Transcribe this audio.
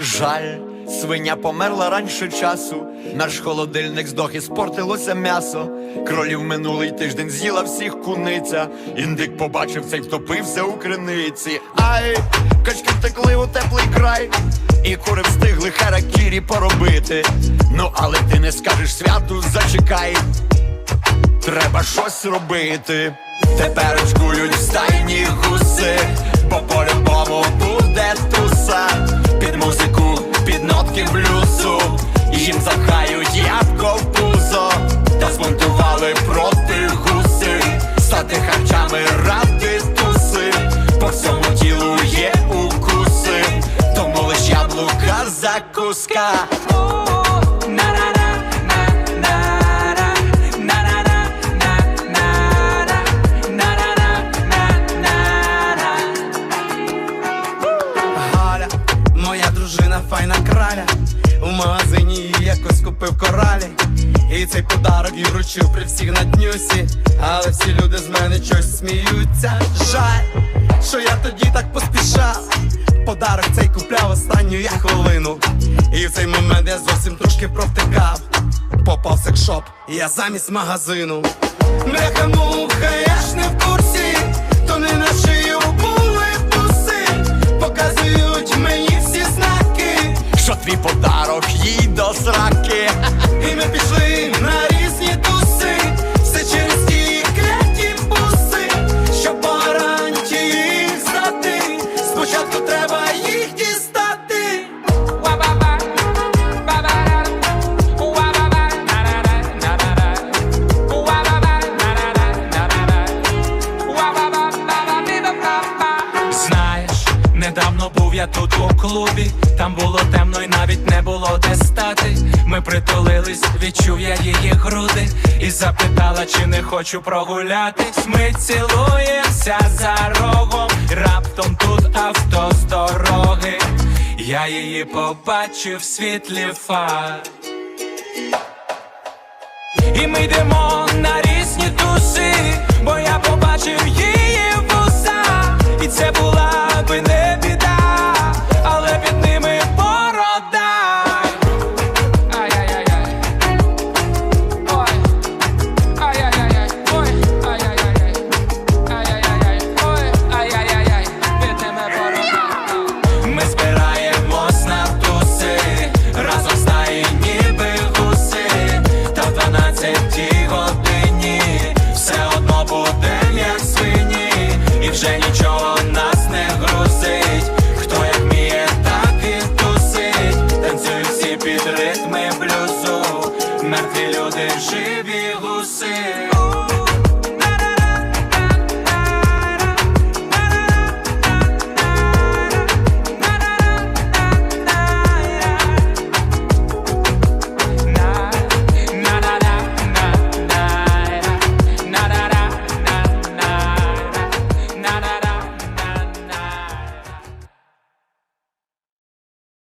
Жаль, свиня померла раніше часу. Наш холодильник здох і спортилося м'ясо. Кролів минулий тиждень з'їла всіх куниця. Індик побачив це й втопився у криниці. Ай, качки втекли у теплий край. І кури встигли харакірі поробити. Ну, але ти не скажеш святу, зачекай. Треба щось робити. Тепер очкують в стайні закуска. Галя, моя дружина файна краля. У магазині якось купив коралі. І цей подарок їй вручив при всіх на днюсі. Але всі люди з мене щось сміються. Жаль, що я тоді так поспішав. Подарок цей купляв останню я хвилину. І в цей момент я зовсім трошки провтикав. Попав в секшоп, я замість магазину. Бляха муха, я ж не в курсі, то не на шию були туси, показують мені всі знаки, Що твій подарок їй до сраки. Недавно був я тут у клубі, там було темно і навіть не було де стати. Ми притулились, відчув я її груди і запитала, чи не хочу прогулятись. Ми цілуємося за рогом, раптом тут авто з дороги. Я її побачив в світлі фар. І ми йдемо на різні туси, бо я побачив її você,